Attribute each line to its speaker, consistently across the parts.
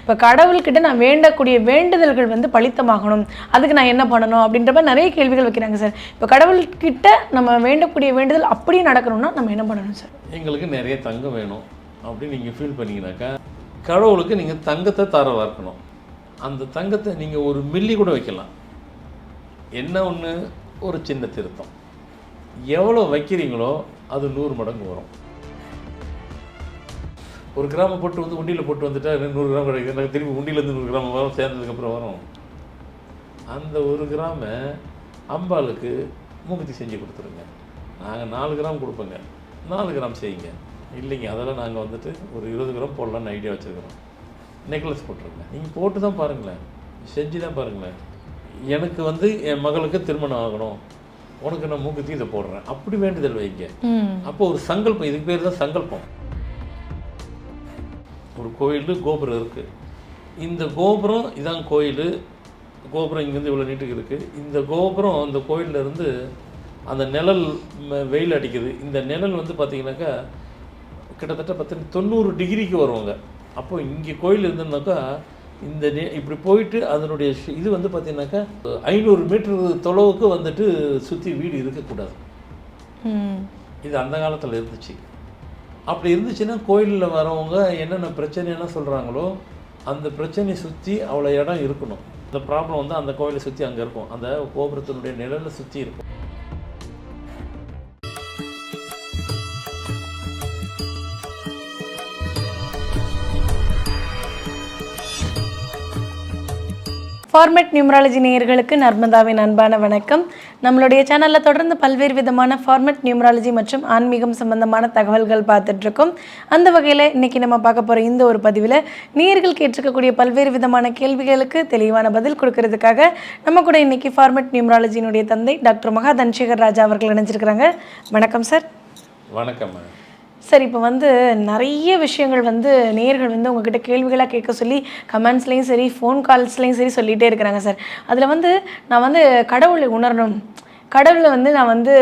Speaker 1: இப்போ கடவுள்கிட்ட நான் வேண்டக்கூடிய வேண்டுதல்கள் வந்து பலித்தமாகணும். அதுக்கு நான் என்ன பண்ணணும் அப்படின்ற மாதிரி நிறைய கேள்விகள் வைக்கிறாங்க சார். இப்போ கடவுள்கிட்ட நம்ம வேண்டக்கூடிய வேண்டுதல் அப்படியே நடக்கணும்னா நம்ம என்ன பண்ணணும் சார்?
Speaker 2: எங்களுக்கு நிறைய தங்கம் வேணும் அப்படின்னு நீங்கள் ஃபீல் பண்ணீங்கன்னாக்கா கடவுளுக்கு நீங்கள் தங்கத்தை தர வளர்க்கணும் அந்த தங்கத்தை நீங்கள் ஒரு மில்லி கூட வைக்கலாம். என்ன ஒன்று ஒரு சின்ன திருத்தம். எவ்வளோ வைக்கிறீங்களோ அது நூறு மடங்கு வரும். ஒரு கிராமம் போட்டு வந்து உண்டியில் போட்டு வந்துட்டா நூறு கிராம் கிடைக்கும். எனக்கு திருப்பி உண்டியிலேருந்து நூறு கிராம் வரும் சேர்ந்ததுக்கப்புறம் வரும். அந்த ஒரு கிராம அம்பாளுக்கு மூக்குத்தி செஞ்சு கொடுத்துருங்க. நாங்கள் நாலு கிராம் கொடுப்போங்க. நாலு கிராம் செய்யுங்க. இல்லைங்க அதெல்லாம் நாங்கள் வந்துட்டு ஒரு இருபது கிராம் போடலான்னு ஐடியா வச்சுருக்கிறோம். நெக்லஸ் போட்டுருங்க. நீங்கள் போட்டு தான் பாருங்களேன். செஞ்சு தான் பாருங்களேன். எனக்கு வந்து என் மகளுக்கு திருமணம் ஆகணும். உனக்கு நான் மூக்குத்தி இதை போடுறேன். அப்படி வேண்டுதல் வைங்க. அப்போ ஒரு சங்கல்பம் இதுக்கு பேர் தான் சங்கல்பம். ஒரு கோயில் கோபுரம் இருக்குது இந்த கோபுரம் இதான் கோயில். கோபுரம் இங்கேருந்து இவ்வளோ நீட்டுக்கு இருக்குது இந்த கோபுரம் அந்த கோயில்ல இருந்து அந்த நிழல் வெயில் அடிக்குது. இந்த நிழல் வந்து பார்த்தீங்கன்னாக்கா கிட்டத்தட்ட பத்து தொண்ணூறு டிகிரிக்கு வருவாங்க அப்போ இங்கே கோயில் இருந்ததுனாக்கா இந்த நெ- இப்படி போயிட்டு அதனுடைய இது வந்து பார்த்தீங்கன்னாக்கா ஐநூறு மீட்டர் தொலைவுக்கு வந்துட்டு சுற்றி வீடு இருக்கக்கூடாது. இது அந்த காலத்தில் இருந்துச்சு. அப்படி இருந்துச்சுன்னா கோயிலில் வரவங்க என்னென்ன பிரச்சனைலாம் சொல்கிறாங்களோ அந்த பிரச்சனையை சுற்றி அவ்வளோ இடம் இருக்கணும். அந்த ப்ராப்ளம் வந்து அந்த கோயிலை சுற்றி அங்கே இருக்கும். அந்த கோபுரத்தினுடைய நிழலை சுற்றி இருக்கும்.
Speaker 1: ஃபார்மேட் நியூமராலஜி நேயர்களுக்கு நர்மதாவின் அன்பான வணக்கம். நம்மளுடைய சேனலில் தொடர்ந்து பல்வேறு விதமான ஃபார்மட் நியூமராலஜி மற்றும் ஆன்மீகம் சம்பந்தமான தகவல்கள் பார்த்துட்ருக்கோம். அந்த வகையில் இன்னைக்கு நம்ம பார்க்க போகிற இந்த ஒரு பதிவில் நீர்கள் கேட்டிருக்கக்கூடிய பல்வேறு விதமான கேள்விகளுக்கு தெளிவான பதில் கொடுக்கறதுக்காக நம்ம கூட இன்னைக்கு ஃபார்மட் நியூமராலஜியினுடைய தந்தை டாக்டர் மகா தன்சேகர் ராஜா அவர்கள் இணைஞ்சிருக்கிறாங்க. வணக்கம் சார்.
Speaker 2: வணக்கம்
Speaker 1: சார் இப்போ வந்து நிறைய விஷயங்கள் வந்து நேயர்கள் வந்து உங்ககிட்ட கேள்விகளாக கேட்க சொல்லி கமெண்ட்ஸ்லேயும் சரி ஃபோன் கால்ஸ்லேயும் சரி சொல்லிகிட்டே இருக்கிறாங்க சார். அதில் வந்து நான் வந்து கடவுளை உணரணும். கடவுளை வந்து நான் வந்து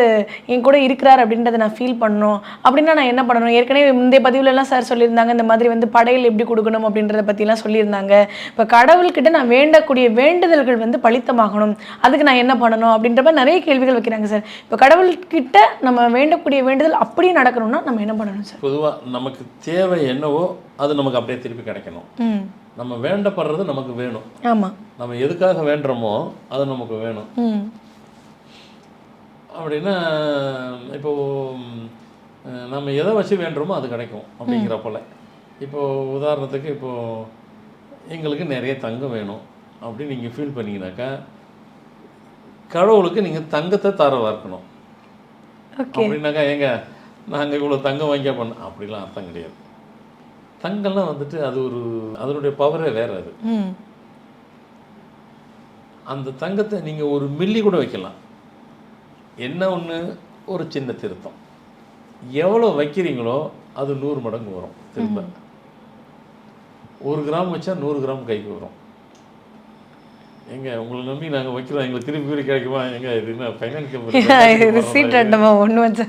Speaker 1: என் கூட இருக்கிறார் அப்படின்றத நான் ஃபீல் பண்ணணும். அப்படின்னா நான் என்ன பண்ணணும்? ஏற்கனவே முந்தைய பதிவுலலாம் சார் சொல்லியிருந்தாங்க இந்த மாதிரி வந்து படையல் எப்படி கொடுக்கணும் அப்படின்றத பற்றிலாம் சொல்லியிருந்தாங்க. இப்போ கடவுள்கிட்ட நான் வேண்டக்கூடிய வேண்டுதல்கள் வந்து பலித்தமாகணும். அதுக்கு நான் என்ன பண்ணணும் அப்படின்ற மாதிரி நிறைய கேள்விகள் வைக்கிறாங்க சார் இப்போ கடவுள்கிட்ட நம்ம வேண்டக்கூடிய வேண்டுதல் அப்படியே நடக்கணும்னா நம்ம என்ன பண்ணணும் சார்
Speaker 2: பொதுவாக நமக்கு தேவை என்னவோ அது நமக்கு அப்படியே திருப்பி கிடைக்கணும்.
Speaker 1: ம்.
Speaker 2: நம்ம வேண்டப்படுறது நமக்கு வேணும்.
Speaker 1: ஆமாம்
Speaker 2: நம்ம எதுக்காக வேண்டுறோமோ அது நமக்கு வேணும்.
Speaker 1: ம்.
Speaker 2: அப்படின்னா இப்போ ம், நம்ம எதை வச்சு வேண்டுறோமோ அது கிடைக்கும் அப்படிங்கிற போல. இப்போ உதாரணத்துக்கு இப்போ எங்களுக்கு நிறைய தங்கம் வேணும் அப்படின்னு நீங்கள் ஃபீல் பண்ணீங்கன்னாக்கா கடவுளுக்கு நீங்கள் தங்கத்தை தர வளர்க்கணும்
Speaker 1: ஓகே.
Speaker 2: அப்படின்னாக்கா ஏங்க நாங்கள் இவ்வளோ தங்கம் வாங்கியா பண்ண அப்படிலாம் அர்த்தம் கிடையாது. தங்கம்லாம் வந்துட்டு அது ஒரு அதனுடைய பவரே வேறு அது. அந்த தங்கத்தை நீங்கள் ஒரு மில்லி கூட வைக்கலாம். என்ன ஒன்று ஒரு சின்ன திருத்தம். எவ்வளோ வைக்கிறீங்களோ அது நூறு மடங்கு வரும் திரும்ப ஒரு கிராம் வச்சா நூறு கிராம் கைக்கு வரும். எங்க உங்களை நம்பி நாங்கள் வைக்கிறோம். எங்களுக்கு திருப்பி திருப்பி கிடைக்குமா? எங்க இது என்ன ஃபைனான்ஸ்
Speaker 1: ரிசீட் ஒன்று வச்சா.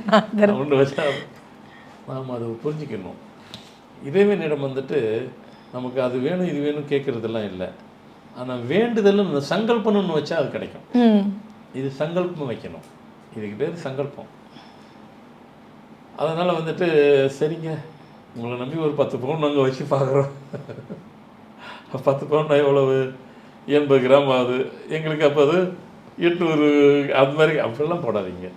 Speaker 2: ஒன்று வச்சா நாம் அதை புரிஞ்சுக்கணும். இறைவனிடம் வந்துட்டு நமக்கு அது வேணும் இது வேணும் கேட்குறதெல்லாம் இல்லை. ஆனால் வேண்டுதல்னு சங்கல்பம்னு வச்சா அது கிடைக்கும். இது சங்கல்பம் வைக்கணும். இதுக்கு பேர் சங்கல்பம். அதனால் வந்துட்டு சரிங்க. உங்களை நம்பி ஒரு பத்து பவுன் நாங்கள் வச்சு பார்க்குறோம் பத்து பவுன் எவ்வளவு? எண்பது கிராம் ஆகுது. எங்களுக்கு அப்போ அது எட்நூறு அது மாதிரி அப்படிலாம் போடாதீங்க.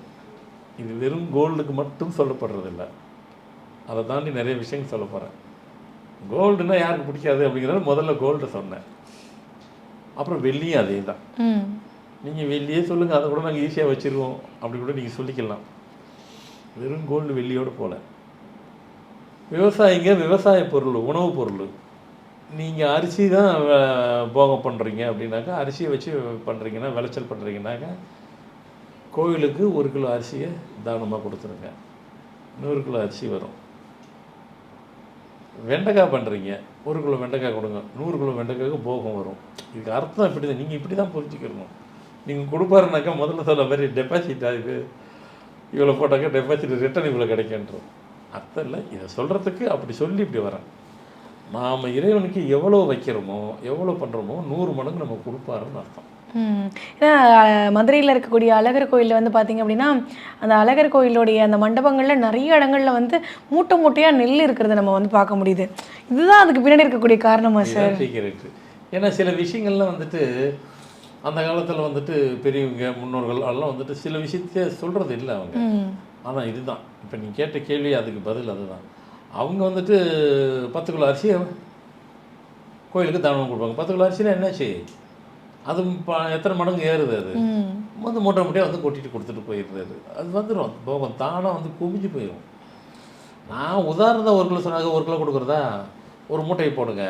Speaker 2: இது வெறும் கோல்டுக்கு மட்டும் சொல்லப்படுறதில்ல. அதை தாண்டி நிறைய விஷயங்கள் சொல்ல போகிறேன் கோல்டுனா யாருக்கு பிடிக்காது அப்படிங்கிறத முதல்ல கோல்டு சொன்னேன். அப்புறம் வெள்ளியும் அதே தான் நீங்கள் வெளியே சொல்லுங்கள் அதை கூட நாங்கள் ஈஸியாக வச்சுருவோம். அப்படி கூட நீங்கள் சொல்லிக்கலாம். வெறும் கோல்டு வெள்ளியோடு போகல விவசாயிங்க விவசாய பொருள் உணவுப் பொருள். நீங்கள் அரிசி தான் போகம் பண்ணுறீங்க அப்படின்னாக்கா அரிசியை வச்சு பண்ணுறீங்கன்னா விளைச்சல் பண்ணுறீங்கன்னாக்கா கோவிலுக்கு ஒரு கிலோ அரிசியை தானமாக கொடுத்துருங்க. நூறு கிலோ அரிசி வரும். வெண்டைக்காய் பண்ணுறீங்க ஒரு கிலோ வெண்டைக்காய் கொடுங்க. நூறு கிலோ வெண்டைக்காய்க்கு போகம் வரும். இதுக்கு அர்த்தம் இப்படி தான் நீங்கள் இப்படி தான் புரிஞ்சுக்கிறணும் நீங்கள் கொடுப்பாருனாக்கா முதல்ல சொல்ல மாதிரி டெபாசிட் ஆகுது இவ்வளோ போட்டாக்கா டெபாசிட் ரிட்டர்ன் இவ்வளோ கிடைக்குன்றோம் அர்த்தம் இல்லை. இதை சொல்கிறதுக்கு அப்படி சொல்லி இப்படி வரேன் நாம் இறைவனுக்கு எவ்வளோ வைக்கிறோமோ எவ்வளோ பண்ணுறோமோ நூறு மடங்கு நம்ம கொடுப்பாருன்னு அர்த்தம்.
Speaker 1: ஏன்னா மதுரையில் இருக்கக்கூடிய அழகர் கோயிலில் வந்து பார்த்தீங்க அப்படின்னா அந்த அழகர் கோயிலுடைய அந்த மண்டபங்களில் நிறைய இடங்கள்ல வந்து மூட்டை மூட்டையாக நெல் இருக்கிறத நம்ம வந்து பார்க்க முடியுது. இதுதான் அதுக்கு பின்னாடி இருக்கக்கூடிய காரணமா சார்?
Speaker 2: ஏன்னா சில விஷயங்கள்லாம் வந்துட்டு அந்த காலத்தில் வந்துட்டு பெரியவங்க முன்னோர்கள் எல்லாம் வந்துட்டு சில விஷயத்த சொல்கிறது இல்லை அவங்க. ஆனால் இதுதான். இப்போ நீ கேட்ட கேள்வி அதுக்கு பதில் அதுதான். அவங்க வந்துட்டு பத்து கிலோ அரிசியை கோயிலுக்கு தானம் கொடுப்பாங்க. பத்து கிலோ அரிசினா என்னாச்சு அது எத்தனை மடங்கு ஏறுது அது? வந்து மூட்டை மூட்டையாக வந்து கொட்டிட்டு கொடுத்துட்டு போயிடுறாரு அது. வந்துடும் போகும். தானாக வந்து குமிஞ்சு போயிடும் நான் உதாரணம் ஒரு கிலோ சொன்னாங்க ஒரு கிலோ கொடுக்குறதா? ஒரு மூட்டையை போடுங்க.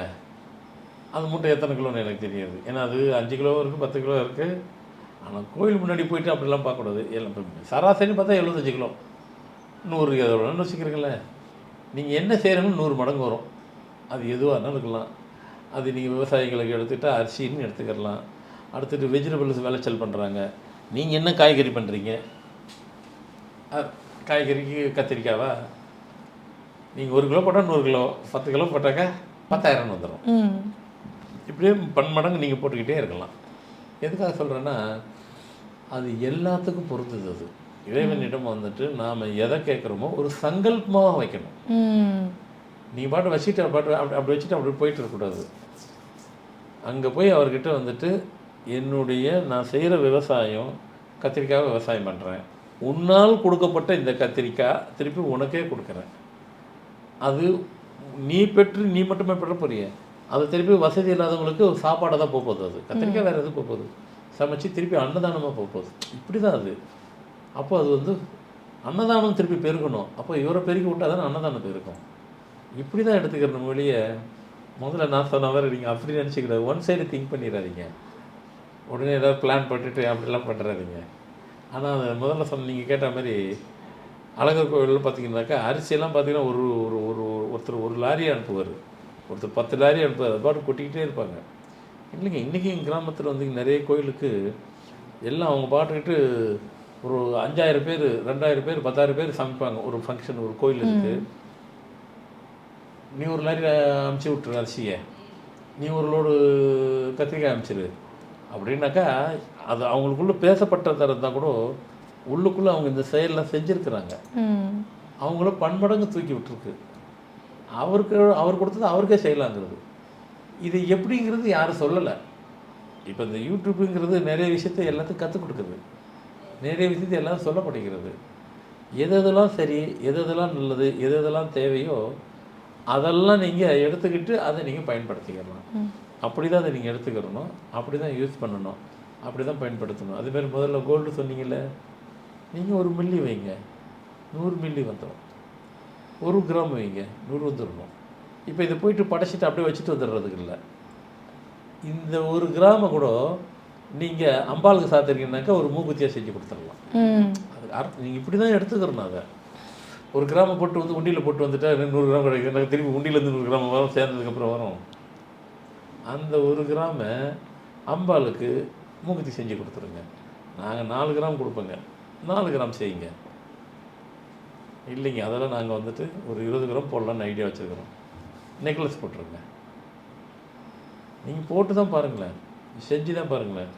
Speaker 2: அந்த மூட்டை எத்தனை கிலோன்னு எனக்கு தெரியாது. ஏன்னா அது அஞ்சு கிலோ இருக்குது பத்து கிலோ இருக்குது ஆனால் கோயில் முன்னாடி போயிட்டு அப்படிலாம் பார்க்கக்கூடாது. எல்லாம் சராசரின்னு பார்த்தா எழுபத்தஞ்சு கிலோ. நூறு எவ்வளோன்னு வச்சுக்கிறீங்களே. நீங்கள் என்ன செய்கிறீங்கன்னு நூறு மடங்கு வரும். அது எதுவாக இருந்தாலும் இருக்கலாம் அது நீங்கள் விவசாயிகளுக்கு எடுத்துக்கிட்டால் அரிசின்னு எடுத்துக்கிடலாம் அடுத்துட்டு வெஜிடபிள்ஸ் விளைச்சல் பண்ணுறாங்க நீங்கள் என்ன காய்கறி பண்ணுறீங்க காய்கறிக்கு கத்திரிக்காவா? நீங்கள் ஒரு கிலோ போட்டால் நூறு கிலோ பத்து கிலோ போட்டாக்கா பத்தாயிரம்னு வந்துடும் இப்படியே பன்மடங்கு நீங்கள் போட்டுக்கிட்டே இருக்கலாம். எதுக்காக சொல்கிறேன்னா அது எல்லாத்துக்கும் பொறுத்தது அது. இறைவனிடம் வந்துட்டு நாம் எதை கேட்குறோமோ ஒரு சங்கல்பமாக வைக்கணும். நீ பாட்டு வச்சுட்டு பாட்டு அப்படி அப்படி வச்சுட்டு அப்படி போயிட்டு இருக்கக்கூடாது. அங்கே போய் அவர்கிட்ட வந்துட்டு என்னுடைய நான் செய்கிற விவசாயம் கத்திரிக்காய் விவசாயம் பண்ணுறேன் உன்னால் கொடுக்கப்பட்ட இந்த கத்திரிக்காய் திருப்பி உனக்கே கொடுக்குறேன். அது நீ பெற்று நீ மட்டுமே பெற போறிய? அது திருப்பி வசதி இல்லாதவங்களுக்கு ஒரு சாப்பாடாக தான் போகுது. அது கத்திரிக்காய் வேறு எது போகுது. சமைச்சு திருப்பி அன்னதானமாக போகுது. இப்படி தான் அது. அப்போ அது வந்து அன்னதானம் திருப்பி பெருகணும். அப்போ இவரை பெருக்கி விட்டால் தானே அன்னதானம் பெருக்கும் இப்படி தான் எடுத்துக்கிற மொழியை முதல்ல நான் சொன்ன மாதிரி நீங்கள் அப்படி நினச்சிக்கிற ஒன் சைடு திங்க் பண்ணிடாதீங்க. உடனே ஏதாவது பிளான் பண்ணிட்டு அப்படிலாம் பண்ணுறாதீங்க ஆனால் அது முதல்ல சொன்ன நீங்கள் கேட்ட மாதிரி அழகர் கோவிலில் பார்த்தீங்கன்னாக்கா அரிசியெல்லாம் பார்த்தீங்கன்னா ஒரு ஒரு ஒரு ஒருத்தர் ஒரு லாரி அனுப்புவார். ஒருத்தர் பத்து லாரி அனுப்புவார் அது பாட்டு கொட்டிக்கிட்டே இருப்பாங்க. இல்லைங்க இன்றைக்கி எங்கள் கிராமத்தில் வந்து நிறைய கோயிலுக்கு எல்லாம் அவங்க பாட்டுக்கிட்டு ஒரு அஞ்சாயிரம் பேர் ரெண்டாயிரம் பேர் பத்தாயிரம் பேர் சமைப்பாங்க. ஒரு ஃபங்க்ஷன் ஒரு கோயில் இருக்குது நீ ஒரு லாரி அமுச்சு விட்டுரு அரிசியை. நீ ஒரு லோடு கத்திரிக்காய் அமுச்சிரு. அப்படின்னாக்கா அது அவங்களுக்குள்ள பேசப்பட்டதாக இருந்தால் கூட உள்ளுக்குள்ளே அவங்க இந்த செயல்லாம் செஞ்சுருக்கிறாங்க.
Speaker 1: ம்.
Speaker 2: அவங்கள பன்மடங்கு தூக்கி விட்டுருக்கு. அவருக்கு அவர் கொடுத்தது அவருக்கே செய்யலாங்கிறது. இது எப்படிங்கிறது யாரும் சொல்லலை. இப்போ இந்த யூடியூப்புங்கிறது நிறைய விஷயத்தை எல்லாத்துக்கும் கற்றுக் கொடுக்குது. நிறைய விஷயத்தை எல்லாம் சொல்லப்படுகிறது எது எதெல்லாம் சரி எது எதெல்லாம் நல்லது எது எதெல்லாம் தேவையோ அதெல்லாம் நீங்கள் எடுத்துக்கிட்டு அதை நீங்கள் பயன்படுத்திக்கலாம். அப்படி தான் அதை நீங்கள் எடுத்துக்கிறணும் அப்படி தான் யூஸ் பண்ணணும். அப்படி தான் பயன்படுத்தணும். அதே மாதிரி முதல்ல கோல்டு சொன்னீங்கல்ல நீங்கள் ஒரு மில்லி வைங்க. நூறு மில்லி வந்துடும். ஒரு கிராம் வைங்க நூறு வந்துடணும் இப்போ இதை போயிட்டு படைச்சிட்டு அப்படியே வச்சுட்டு வந்துடுறதுக்கு இல்லை. இந்த ஒரு கிராம கூட நீங்கள் அம்பாளுக்கு சாத்திருக்கீங்கனாக்கா ஒரு மூக்குத்தியாக செஞ்சு கொடுத்துடலாம் அது அர்த்தம் நீங்கள் இப்படி தான் எடுத்துக்கிறணும் அதை. ஒரு கிராமம் போட்டு வந்து உண்டியில் போட்டு வந்துட்டா நூறு கிராம் கிடைக்கும் திருப்பி உண்டியிலேருந்து நூறு கிராம் வரும் சேர்ந்ததுக்கப்புறம் வரும். அந்த ஒரு கிராம அம்பாளுக்கு மூக்குத்தி செஞ்சு கொடுத்துருங்க. நாங்கள் நாலு கிராம் கொடுப்போங்க. நாலு கிராம் செய்யுங்க. இல்லைங்க அதெல்லாம் நாங்கள் வந்துட்டு ஒரு இருபது கிராம் போடலான்னு ஐடியா வச்சுருக்கிறோம். நெக்லஸ் போட்டுருங்க. நீங்கள் போட்டு தான் பாருங்களேன். செஞ்சு தான் பாருங்களேன்.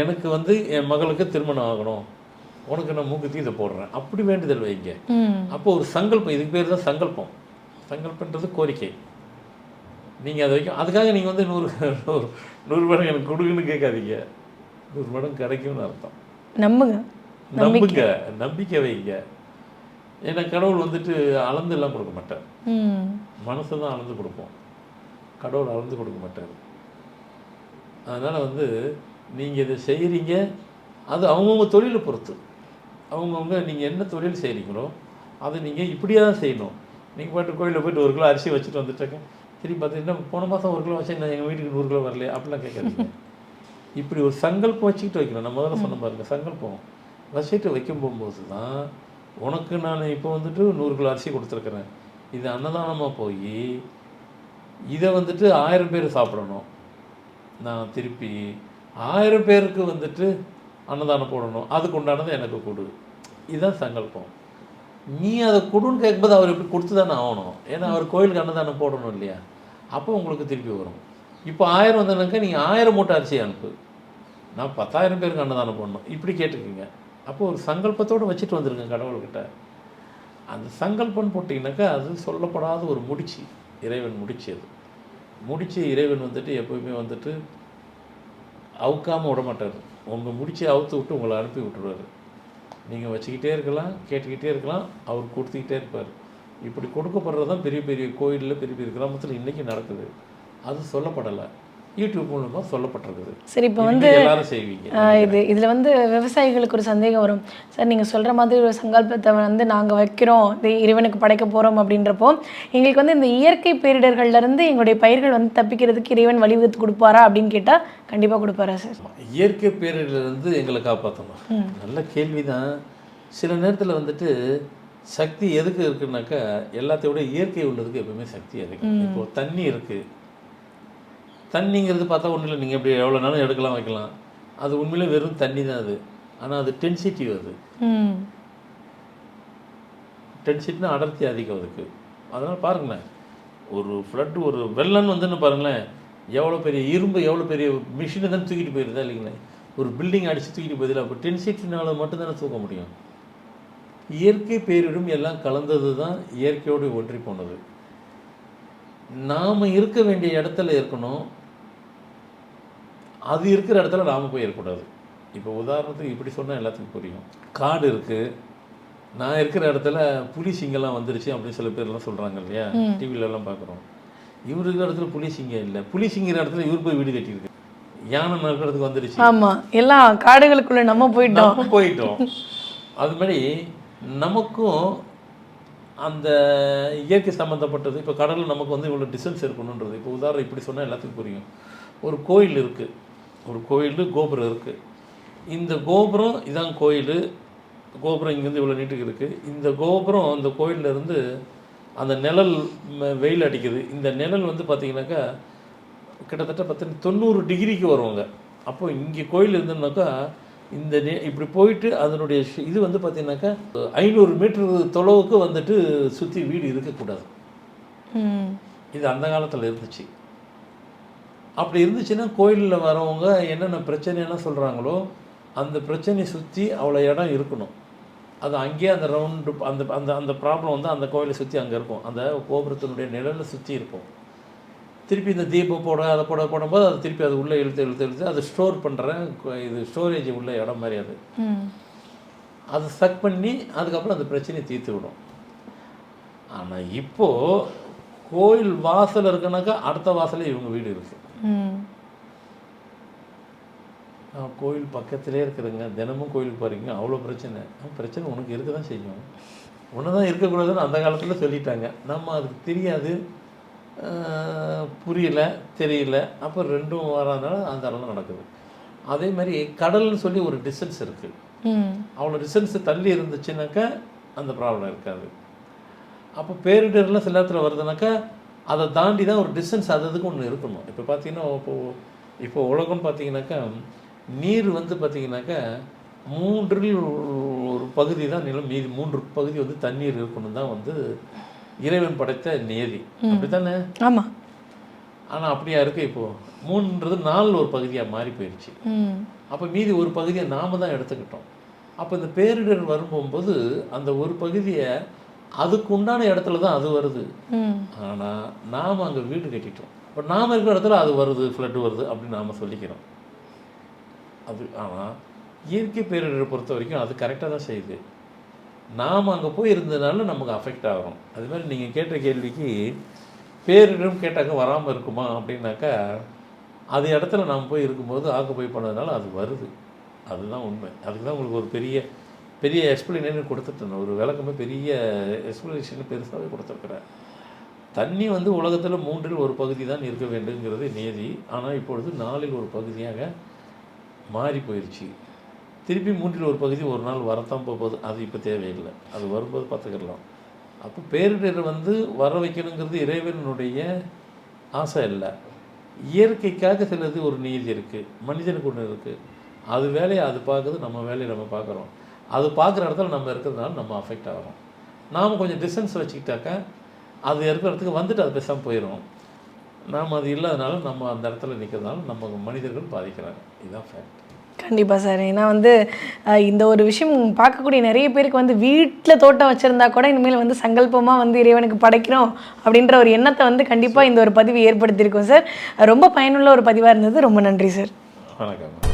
Speaker 2: எனக்கு வந்து என் மகளுக்கு திருமணம் ஆகணும். உனக்கு நான் மூக்குத்தி இதை போடுறேன். அப்படி வேண்டுதல் வைங்க. அப்போ ஒரு சங்கல்பம் இதுக்கு பேர் தான் சங்கல்பம். சங்கல்பன்றது கோரிக்கை. நீங்கள் அதை வைக்கும் அதுக்காக நீங்கள் வந்து நூறு நூறு நூறு மடங்கு எனக்கு கொடுக்குன்னு கேட்காதீங்க. நூறு மடங்கு கிடைக்கும்னு அர்த்தம்.
Speaker 1: நம்புங்க.
Speaker 2: நம்புங்க நம்பிக்கை வைங்க. ஏன்னா கடவுள் வந்துட்டு அளந்து எல்லாம் கொடுக்க மாட்டார். மனசை தான் அளந்து கொடுப்போம். கடவுள் அளந்து கொடுக்க மாட்டார். அதனால் வந்து நீங்கள் இதை செய்கிறீங்க அது அவங்கவுங்க தொழிலை பொறுத்து. அவங்கவுங்க நீங்கள் என்ன தொழில் செய்கிறீங்களோ அதை நீங்கள் இப்படியே தான் செய்யணும். நீங்கள் போய்ட்டு கோயிலில் போயிட்டு ஒரு கிலோ அரிசி வச்சுட்டு வந்துட்டாங்க. திரும்பி பார்த்தீங்கன்னா போன மாதம் ஒரு கிலோ வச்சு நான் எங்கள் வீட்டுக்கு நூறு கிலோ வரலையே அப்படிலாம் கேட்காதீங்க. இப்படி ஒரு சங்கல்பம் வச்சுக்கிட்டு வைக்கணும். நான் முதல்ல சொன்ன பாருங்க சங்கல்பம். வச்சுட்டு வைக்கும் போகும்போது தான் உனக்கு நான் இப்போ வந்துட்டு நூறு கிலோ அரிசி கொடுத்துருக்குறேன். இது அன்னதானமாக போய் இதை வந்துட்டு ஆயிரம் பேர் சாப்பிடணும். நான் திருப்பி ஆயிரம் பேருக்கு வந்துட்டு அன்னதானம் போடணும். அதுக்கு உண்டானது எனக்கு கொடு. இதுதான் சங்கல்பம். நீ அதை கொடுன்னு கேட்கும்போது அவர் இப்படி கொடுத்து தானே ஆகணும். ஏன்னா அவர் கோயிலுக்கு அன்னதானம் போடணும் இல்லையா? அப்போ உங்களுக்கு திருப்பி வரும். இப்போ ஆயிரம் வந்தனாக்கா நீங்கள் ஆயிரம் மூட்டை அரிசி அனுப்பு. நான் பத்தாயிரம் பேருக்கு அன்னதானம் போடணும். இப்படி கேட்டுக்கோங்க. அப்போ ஒரு சங்கல்பத்தோடு வச்சுட்டு வந்துருங்க கடவுள்கிட்ட. அந்த சங்கல்பம் போட்டிங்கனாக்கா அது சொல்லப்படாத ஒரு முடிச்சு இறைவன் முடிச்சு அது. முடிச்சு இறைவன் வந்துட்டு எப்பவுமே வந்துட்டு அவுக்காமல் விட மாட்டார். உங்கள் முடிச்சு அவுத்து விட்டு உங்களை அனுப்பி விட்டுருவாரு. நீங்கள் வச்சுக்கிட்டே இருக்கலாம் கேட்டுக்கிட்டே இருக்கலாம் அவர் கொடுத்துக்கிட்டே இருப்பார். இப்படி கொடுக்கப்படுறது தான் பெரிய பெரிய கோயிலில் பெரிய பெரிய கிராமத்தில் இன்றைக்கி நடக்குது. அது சொல்லப்படலை. யூடியூப் மூலமாக சொல்லப்பட்டிருக்குது.
Speaker 1: சரி இப்போ வந்து
Speaker 2: எல்லாரும் செய்வீங்க.
Speaker 1: ஆஹ் இது இதில் வந்து விவசாயிகளுக்கு ஒரு சந்தேகம் வரும். சார் நீங்கள் சொல்கிற மாதிரி ஒரு சங்கல்பத்தை வந்து நாங்கள் வைக்கிறோம். இது இறைவனுக்கு படைக்க போகிறோம் அப்படின்றப்போ எங்களுக்கு வந்து இந்த இயற்கை பேரிடர்கள்ல இருந்து எங்களுடைய பயிர்கள் வந்து தப்பிக்கிறதுக்கு இறைவன் வழிவகுத்து கொடுப்பாரா அப்படின்னு கேட்டால் கண்டிப்பாக கொடுப்பாரா சார்?
Speaker 2: இயற்கை பேரிலிருந்து எங்களை காப்பாற்றணும் நல்ல கேள்வி தான் சில நேரத்தில் வந்துட்டு சக்தி எதுக்கு இருக்குனாக்கா எல்லாத்தையும் விட இயற்கை உள்ளதுக்கு எப்பவுமே சக்தி அதிகம். இப்போ தண்ணி இருக்குது தண்ணிங்கிறது பார்த்தா ஒன்றும் இல்லை. நீங்கள் எப்படி எவ்வளோ நாளும் எடுக்கலாம் வைக்கலாம். அது உண்மையிலே வெறும் தண்ணி தான் அது. ஆனால் அது டென்சிட்டி அது. டென்சிட்டினா அடர்த்தி அதிகம் அதுக்கு. அதனால் பாருங்களேன் ஒரு ஃப்ளட் ஒரு வெள்ளம்னு வந்துன்னு பாருங்களேன் எவ்வளோ பெரிய இரும்பு எவ்வளோ பெரிய மிஷினை தான் தூக்கிட்டு போயிருதா இல்லைங்களே? ஒரு பில்டிங் அடித்து தூக்கிட்டு போயிருதில்ல அப்போ டென்சிட்டினால மட்டும்தானே தூக்க முடியும். இயற்கை பேரிடும் எல்லாம் கலந்தது தான் இயற்கையோடு ஒன்றி போனது. நாம் இருக்க வேண்டிய இடத்துல இருக்கணும். அது இருக்கிற இடத்துல நாம் போய் இருக்கக்கூடாது இப்போ உதாரணத்துக்கு இப்படி சொன்னால் எல்லாத்துக்கும் புரியும். காடு இருக்குது நான் இருக்கிற இடத்துல புலி சிங்கம்லாம் வந்துருச்சு அப்படின்னு சில பேர்லாம் சொல்கிறாங்க இல்லையா? டிவில எல்லாம் பார்க்குறோம் இவர் இருக்கிற இடத்துல புலி சிங்கம் இல்லை. புலி சிங்கிற இடத்துல இவர் போய் வீடு கட்டியிருக்கு. யானை இருக்கிற இடத்துக்கு வந்துருச்சு.
Speaker 1: ஆமாம் எல்லாம் காடுகளுக்குள்ள நம்ம போயிட்டோம்.
Speaker 2: போயிட்டோம். அது மாதிரி நமக்கும் அந்த இயற்கை சம்மந்தப்பட்டது இப்போ கடலில் நமக்கு வந்து இவ்வளோ டிஸ்டன்ஸ் இருக்கணுன்றது இப்போ உதாரணம் இப்படி சொன்னால் எல்லாத்துக்கும் புரியும். ஒரு கோயில் இருக்குது ஒரு கோயில் கோபுரம் இருக்குது இந்த கோபுரம் இதான் கோயில். கோபுரம் இங்கேருந்து இவ்வளோ நீட்டுக்கு இருக்குது இந்த கோபுரம் அந்த கோயில்ல இருந்து அந்த நிழல் வெயில் அடிக்குது. இந்த நிழல் வந்து பார்த்தீங்கன்னாக்கா கிட்டத்தட்ட பத்து தொண்ணூறு டிகிரிக்கு வருவாங்க. அப்போ இங்கே கோயில் இருந்ததுனாக்கா இந்த நே- இப்படி போயிட்டு அதனுடைய இது வந்து பார்த்தீங்கன்னாக்கா ஐநூறு மீட்டர் தொலைவுக்கு வந்துட்டு சுற்றி வீடு இருக்கக்கூடாது. இது அந்த காலத்தில் இருந்துச்சு. அப்படி இருந்துச்சுன்னா கோயிலில் வரவங்க என்னென்ன பிரச்சனையெல்லாம் சொல்கிறாங்களோ அந்த பிரச்சனையை சுற்றி அவ்வளோ இடம் இருக்கணும். அது அங்கேயே அந்த ரவுண்டு அந்த அந்த அந்த ப்ராப்ளம் வந்து அந்த கோயிலை சுற்றி அங்கே இருக்கும். அந்த கோபுரத்தினுடைய நிழலை சுற்றி இருக்கும். திருப்பி இந்த தீபம் போட அதை போட போடும்போது அது திருப்பி அது உள்ளே இழுத்து இழுத்து இழுத்து அதை ஸ்டோர் பண்ணுற இது ஸ்டோரேஜ் உள்ள இடம் மாதிரி அது. அதை சக் பண்ணி அதுக்கப்புறம் அந்த பிரச்சனையை தீர்த்து விடும். ஆனால் இப்போது கோயில் வாசல் இருக்குனாக்கா அடுத்த வாசலே இவங்க வீடு இருக்குது நான் கோயில் பக்கத்திலே இருக்கிறேங்க தினமும் கோயிலுக்கு போகிறீங்க அவ்வளோ பிரச்சனை. பிரச்சனை உனக்கு இருக்க தான் செய்யும். ஒன்று தான் இருக்கக்கூடாதுன்னு அந்த காலத்தில் சொல்லிட்டாங்க. நம்ம அதுக்கு தெரியாது. புரியல தெரியல. அப்போ ரெண்டும் வராதனால அந்த அளவு நடக்குது. அதே மாதிரி கடல்னு சொல்லி ஒரு டிஸ்டன்ஸ் இருக்குது அவ்வளோ டிஸ்டன்ஸ் தள்ளி இருந்துச்சுனாக்கா அந்த ப்ராப்ளம் இருக்காது. அப்போ பேரிடர்லாம் சில நேரத்தில் வருதுனாக்கா அதை தாண்டி தான் ஒரு டிஸ்டன்ஸ் அது அதுக்கு ஒன்று இருக்கணும். இப்போ பார்த்தீங்கன்னா இப்போ இப்போ உலகம்னு பார்த்தீங்கன்னாக்கா நீர் வந்து பார்த்தீங்கன்னாக்கா மூன்றில் ஒரு பகுதி தான் நிலம் மீதி மூன்று பகுதி வந்து தண்ணீர் இருக்கணும் தான் வந்து இறைவன் படைத்த நியதி. அப்படித்தானே?
Speaker 1: ஆமாம்
Speaker 2: ஆனால் அப்படியா இருக்கு இப்போது மூன்றது நாலில் ஒரு பகுதியாக மாறி போயிடுச்சு அப்போ மீதி ஒரு பகுதியை நாம தான் எடுத்துக்கிட்டோம். அப்போ இந்த பேரிடர் வரும்போது அந்த ஒரு பகுதியை அதுக்கு உண்டான இடத்துல தான் அது வருது. ஆனால் நாம் அங்கே வீடு கட்டிட்டோம். இப்போ நாம் இருக்கிற இடத்துல அது வருது ஃப்ளட் வருது அப்படின்னு நாம் சொல்லிக்கிறோம். அது ஆனால் இயற்கை பேரிடரை பொறுத்த வரைக்கும் அது கரெக்டாக தான் செய்யுது. நாம் அங்கே போய் இருந்ததுனால நமக்கு அஃபெக்ட் ஆகிறோம் அது மாதிரி நீங்கள் கேட்ட கேள்விக்கு பேரிடரும் கேட்டாக்க வராமல் இருக்குமா அப்படின்னாக்கா அது இடத்துல நாம் போய் இருக்கும்போது ஆக்குப்பை பண்ணதுனால அது வருது. அதுதான் உண்மை. அதுக்கு தான் உங்களுக்கு ஒரு பெரிய பெரிய எக்ஸ்பிளனேஷன் கொடுத்துட்டேன். ஒரு விளக்கமே பெரிய எக்ஸ்பிளனேஷன் பெருசாகவே கொடுத்துருக்குறேன். தண்ணி வந்து உலகத்தில் மூன்றில் ஒரு பகுதி தான் இருக்க வேண்டுங்கிறது நியதி. ஆனால் இப்பொழுது நாலில் ஒரு பகுதியாக மாறி போயிடுச்சு திருப்பி மூன்றில் ஒரு பகுதி ஒரு நாள் வரத்தான் போகுது. அது இப்போ தேவையில்லை. அது வரும்போது பார்த்துக்கிடலாம் அப்போ பேரிடர் வந்து வர வைக்கணுங்கிறது இறைவனுடைய ஆசை இல்லை இயற்கைக்காக சிலது ஒரு நீதி இருக்குது மனிதனுக்கு ஒன்று இருக்குது அது வேலையை அது பார்க்குது நம்ம வேலையை நம்ம பார்க்குறோம். அது பார்க்குற இடத்துல நம்ம இருக்கிறதுனால நம்ம அஃபெக்ட் ஆகிறோம். நாம் கொஞ்சம் டிஸ்டன்ஸ் வச்சுக்கிட்டாக்கா அது இருக்கிறதுக்கு வந்துட்டு அது பேசாமல் போயிடும் நாம் அது இல்லாதனால நம்ம அந்த இடத்துல நிற்கிறதுனால நம்ம மனிதர்கள் பாதிக்கிறாங்க. இதுதான் ஃபேக்ட்
Speaker 1: கண்டிப்பாக சார் ஏன்னா வந்து இந்த ஒரு விஷயம் பார்க்கக்கூடிய நிறைய பேருக்கு வந்து வீட்டில் தோட்டம் வச்சுருந்தா கூட இனிமேல் வந்து சங்கல்பமாக வந்து இறைவனுக்கு படைக்கிறோம் அப்படின்ற ஒரு எண்ணத்தை வந்து கண்டிப்பாக இந்த ஒரு பதிவு ஏற்படுத்தியிருக்கோம் சார் ரொம்ப பயனுள்ள ஒரு பதிவாக இருந்தது. ரொம்ப நன்றி சார்
Speaker 2: வணக்கம்.